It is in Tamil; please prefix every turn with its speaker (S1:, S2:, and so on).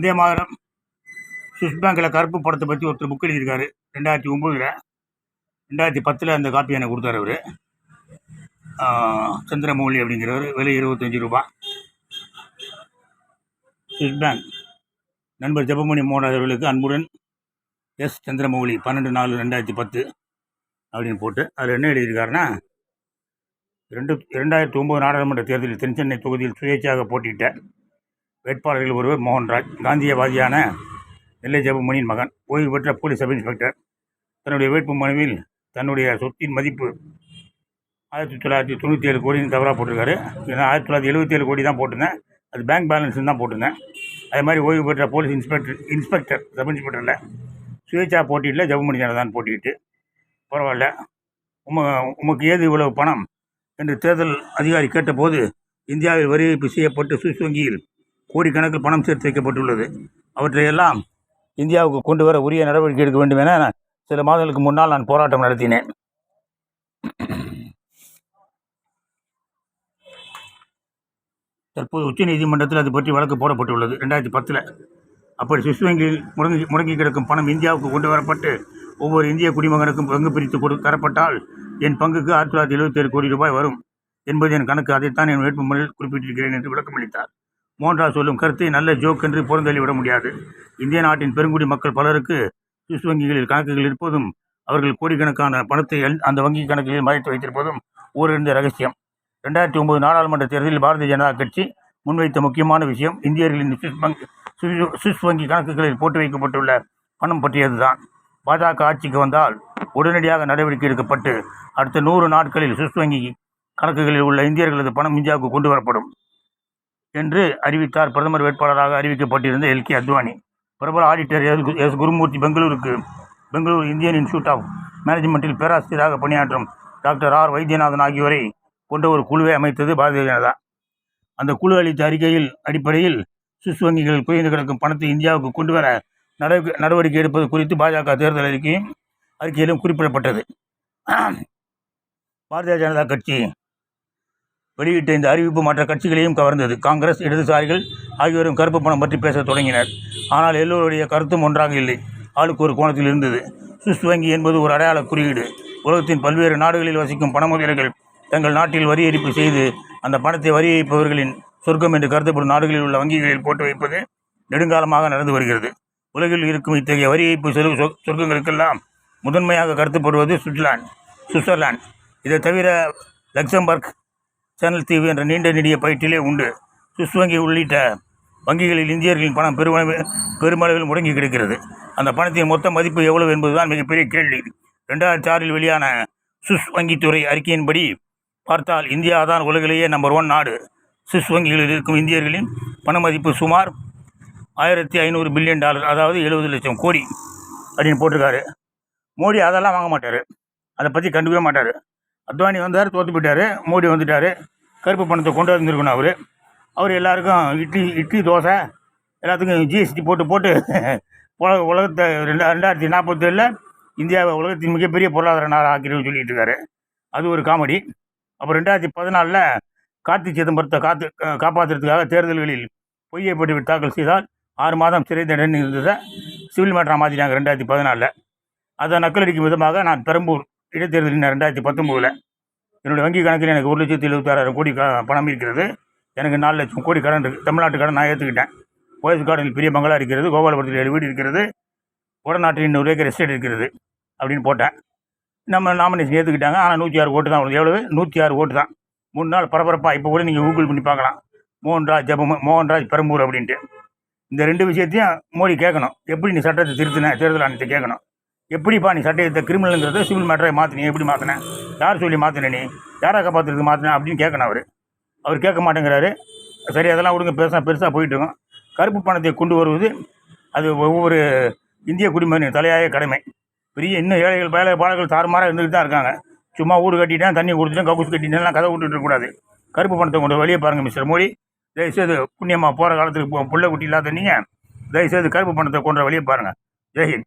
S1: இதே மாதம் சுவிஸ் பேங்கில் கருப்பு படத்தை பற்றி ஒருத்தர் புக் எழுதியிருக்காரு. ரெண்டாயிரத்தி ஒம்போதில். ரெண்டாயிரத்தி பத்தில் அந்த காப்பி எனக்கு கொடுத்தாரு அவர். சந்திரமௌலி அப்படிங்கிறவர். விலை இருபத்தஞ்சி ரூபா சுவிஸ் பேங்க் நண்பர் ஜெபமணி மோகன் அவர்களுக்கு அன்புடன் எஸ் சந்திரமௌலி பன்னெண்டு நாலு ரெண்டாயிரத்தி பத்து அப்படின்னு போட்டு அதில் என்ன எழுதியிருக்காருன்னா ரெண்டு இரண்டாயிரத்தி ஒம்பது நாடாளுமன்ற தேர்தலில் தென்சென்னை தொகுதியில் சுயேட்சையாக போட்டியிட்ட வேட்பாளர்கள் ஒருவர் மோகன்ராஜ் காந்தியவாதியான நெல்லை ஜெபமணியின் மகன் ஓய்வு பெற்ற போலீஸ் சப் இன்ஸ்பெக்டர். தன்னுடைய வேட்பு மனுவில் தன்னுடைய சொத்தின் மதிப்பு ஆயிரத்தி தொள்ளாயிரத்தி தொண்ணூற்றி ஏழு கோடின்னு தவறாக போட்டிருக்காரு. ஏன்னா ஆயிரத்தி தொள்ளாயிரத்தி எழுபத்தி ஏழு கோடி தான் போட்டிருந்தேன். அது பேங்க் பேலன்ஸ் தான் போட்டிருந்தேன். அதே மாதிரி ஓய்வு பெற்ற போலீஸ் இன்ஸ்பெக்டர் இன்ஸ்பெக்டர் சப் இன்ஸ்பெக்டரில் சுயேட்சா போட்டியில் ஜெபமணி ஜனதான் போட்டியிட்டு. பரவாயில்ல. உம உமக்கு ஏது இவ்வளவு பணம்? என்று தேர்தல் அதிகாரி கேட்டபோது இந்தியாவில் வரி ஏய்ப்பு செய்யப்பட்டு சுவிஸ் வங்கியில் கோடிக்கணக்கில் பணம் சேர்த்து வைக்கப்பட்டுள்ளது. அவற்றையெல்லாம் இந்தியாவுக்கு கொண்டு வர உரிய நடவடிக்கை எடுக்க வேண்டும் என சில மாதங்களுக்கு முன்னால் நான் போராட்டம் நடத்தினேன். தற்போது உச்சநீதிமன்றத்தில் அது பற்றி வழக்கு போடப்பட்டுள்ளது. ரெண்டாயிரத்தி பத்தில் அப்படி சுவிஸ் வங்கியில் முடங்கி முடங்கி கிடக்கும் பணம் இந்தியாவுக்கு கொண்டு வரப்பட்டு ஒவ்வொரு இந்திய குடிமகனுக்கும் பங்கு பிரித்து கொடு தரப்பட்டால் என் பங்குக்கு ஆயிரத்தி தொள்ளாயிரத்தி எழுபத்தேழு கோடி ரூபாய் வரும் என்பது என் கணக்கு. அதைத்தான் என் வேட்புமனுவில் குறிப்பிட்டிருக்கிறேன் என்று விளக்கமளித்தார். மோகன்ராஜ் சொல்லும் கருத்தை நல்ல ஜோக் என்று புறந்தள்ளிவிட முடியாது. இந்திய நாட்டின் பெருங்குடி மக்கள் பலருக்கு சுவிஸ் வங்கிகளில் கணக்குகள் இருப்பதும் அவர்கள் கோடிக்கணக்கான பணத்தை அந்த வங்கி கணக்குகளில் மறைத்து வைத்திருப்பதும் ஊரறிந்த ரகசியம். ரெண்டாயிரத்தி ஒன்பது நாடாளுமன்ற தேர்தலில் பாரதிய ஜனதா கட்சி முன்வைத்த முக்கியமான விஷயம் இந்தியர்களின் சுவிஸ் வங்கி சுவிஸ் வங்கி கணக்குகளில் போட்டு வைக்கப்பட்டுள்ள பணம் பற்றியதுதான். பாஜக ஆட்சிக்கு வந்தால் உடனடியாக நடவடிக்கை எடுக்கப்பட்டு அடுத்த நூறு நாட்களில் சுவிஸ் வங்கி கணக்குகளில் உள்ள இந்தியர்களது பணம் இந்தியாவுக்கு கொண்டு வரப்படும். என்று அறிவித்தார். பிரதமர் வேட்பாளராக அறிவிக்கப்பட்டிருந்த எல். கே. அத்வானி. பிரபல ஆடிட்டர் எஸ் கு- எஸ் குருமூர்த்தி பெங்களூருக்கு பெங்களூரு இந்தியன் இன்ஸ்டியூட் ஆஃப் மேனேஜ்மெண்ட்டில் பேராசிரியராக பணியாற்றும் டாக்டர் ஆர். வைத்தியநாதன் ஆகியோரை கொண்ட ஒரு குழுவை அமைத்தது பாரதிய ஜனதா. அந்த குழு அளித்த அறிக்கையில் அடிப்படையில் சுவிஸ் வங்கிகளில் குறைந்து கிடக்கும் பணத்தை இந்தியாவுக்கு கொண்டு வர நடவடிக்கை நடவடிக்கை எடுப்பது குறித்து பாஜக தேர்தல் அறிக்கையும் அறிக்கையிலும் குறிப்பிடப்பட்டது. பாரதிய ஜனதா கட்சி வெளியிட்ட இந்த அறிவிப்பு மற்ற கட்சிகளையும் கவர்ந்தது. காங்கிரஸ் இடதுசாரிகள் ஆகியோரும் கருப்பு பணம் பற்றி பேசத் தொடங்கினர். ஆனால் எல்லோருடைய கருத்தும் ஒன்றாக இல்லை. ஆளுக்கு ஒரு கோணத்தில் இருந்தது. சுவிஸ் வங்கி என்பது ஒரு அடையாள குறியீடு. உலகத்தின் பல்வேறு நாடுகளில் வசிக்கும் பணமுதிரர்கள் தங்கள் நாட்டில் வரி ஏறிப்பு செய்து அந்த பணத்தை வரி ஏய்ப்பவர்களின் சொர்க்கம் என்று கருதப்படும் நாடுகளில் உள்ள வங்கிகளில் போட்டு வைப்பது நெடுங்காலமாக நடந்து வருகிறது. உலகில் இருக்கும் இத்தகைய வரி ஏய்ப்பு செலவு சொ- சொர்க்கங்களுக்கெல்லாம் முதன்மையாக கருதப்படுவது சுவிட்சர்லாந்து சுவிட்சர்லாந்து. இதை தவிர லக்சம்பர்க் சேனல் தீவு என்ற நீண்ட நெடிய பயிற்சியிலே உண்டு. சுவிஸ் வங்கி உள்ளிட்ட வங்கிகளில் இந்தியர்களின் பணம் பெருமளவில் பெருமளவில் முடங்கி கிடக்கிறது. அந்த பணத்தின் மொத்த மதிப்பு எவ்வளவு என்பதுதான் மிகப்பெரிய கேள்வி. ரெண்டாயிரத்தி ஆறில் வெளியான சுவிஸ் வங்கித்துறை அறிக்கையின்படி பார்த்தால் இந்தியா தான் உலகிலேயே நம்பர் ஒன் நாடு. சுவிஸ் வங்கிகளில் இருக்கும் இந்தியர்களின் பண மதிப்பு சுமார் ஆயிரத்தி ஐநூறு பில்லியன் டாலர் அதாவது எழுபது லட்சம் கோடி அப்படின்னு போட்டிருக்காரு. மோடி அதெல்லாம் வாங்க மாட்டார். அதை பற்றி கண்டுக்கவே மாட்டார். அத்வானி வந்தார் தோற்று போயிட்டார் மோடி வந்துட்டார் கருப்பு பணத்தை கொண்டு வந்திருக்கணும் அவர். அவர் எல்லாருக்கும் இட்லி இட்லி தோசை எல்லாத்துக்கும் ஜிஎஸ்டி போட்டு போட்டு உலக உலகத்தை ரெண்டா ரெண்டாயிரத்தி நாற்பத்தேழில் இந்தியாவை உலகத்தின் மிகப்பெரிய பொருளாதார நாடாக ஆக்கிடுன்னு சொல்லிட்டு இருக்காரு அது ஒரு காமெடி. அப்புறம் ரெண்டாயிரத்தி பதினாலில் கார்த்தி சிதம்பரத்தை காத்து காப்பாற்றுறதுக்காக தேர்தல்களில் பொய்யை பட்டு தாக்கல் செய்தால் ஆறு மாதம் சிறை தண்டனை இருந்ததை சிவில் மேட்டராக மாற்றிட்டாங்க ரெண்டாயிரத்தி பதினாலில். அதை நக்கலடிக்கும் விதமாக நான் பெரம்பூர் இடைத்தேர்தலில் ரெண்டாயிரத்தி பத்தொம்போதில் என்னுடைய வங்கி கணக்கில் எனக்கு ஒரு லட்சத்தி எழுபத்தாறாயிரம் கோடி பணம் இருக்கிறது. எனக்கு நாலு லட்சம் கோடி கடன் இருக்குது தமிழ்நாட்டு கடன் நான் ஏற்றுக்கிட்டேன் போயஸ் கார்டனில் பெரிய பங்களா இருக்கிறது. கோபாலபுரத்தில் ஏழு வீடு இருக்கிறது. வடநாட்டில் இன்னொரு ஏக்கர் எஸ்டேட் இருக்கிறது அப்படின்னு போட்டேன். நம்ம நாமினேஷன் ஏற்றுக்கிட்டாங்க ஆனால் நூற்றி ஆறு ஓட்டு தான் அவங்களுக்கு எவ்வளவு? நூற்றி ஆறு ஓட்டு தான். மூணு நாள் பரபரப்பாக இப்போ கூட நீங்கள் கூகுள் பண்ணி பார்க்கலாம். மோகன்ராஜ் ஜபம் மோகன்ராஜ் பெரம்பூர் அப்படின்ட்டு. இந்த ரெண்டு விஷயத்தையும் மோடி கேட்கணும். எப்படி நீ சட்டத்தை திருத்தின? தேர்தல் ஆணையத்தை கேட்கணும். எப்படிப்பா நீ சட்டத்தை கிரிமினலுங்கிறத சிவில் மேட்டரை மாற்றினீ எப்படி மாற்றினேன் யார் சொல்லி மாற்றின நீ? யாரை காப்பாற்றுறது மாற்றினேன் அப்படின்னு கேட்கணும் அவர். அவர் கேட்க மாட்டேங்கிறாரு. சரி அதெல்லாம் விடுங்க. பெருசாக பெருசாக போயிட்டுருக்கோம். கருப்பு பணத்தை கொண்டு வருவது அது ஒவ்வொரு இந்திய குடிமகனின் தலையாய கடமை. பெரிய இன்னும் ஏழைகள் வேலை பாடல்கள் தாறுமாறாக இருந்துகிட்டு தான் இருக்காங்க. சும்மா ஊடு கட்டிட்டேன் தண்ணி கொடுத்துட்டேன் கக்கூஸ் கட்டிட்டேன்லாம் கதை விட்டுட்டுருக்கூடாது கருப்பு பணத்தை கொண்டு வெளியே பாருங்கள் மிஸ்டர் மோடி. தயவுசெய்து புண்ணியமாக போகிற காலத்துக்கு பிள்ளை குட்டி இல்லாத நீங்கள் தயவுசெய்து கருப்பு பணத்தை கொண்டு வெளியே பாருங்கள் ஜெய்ஹிந்த்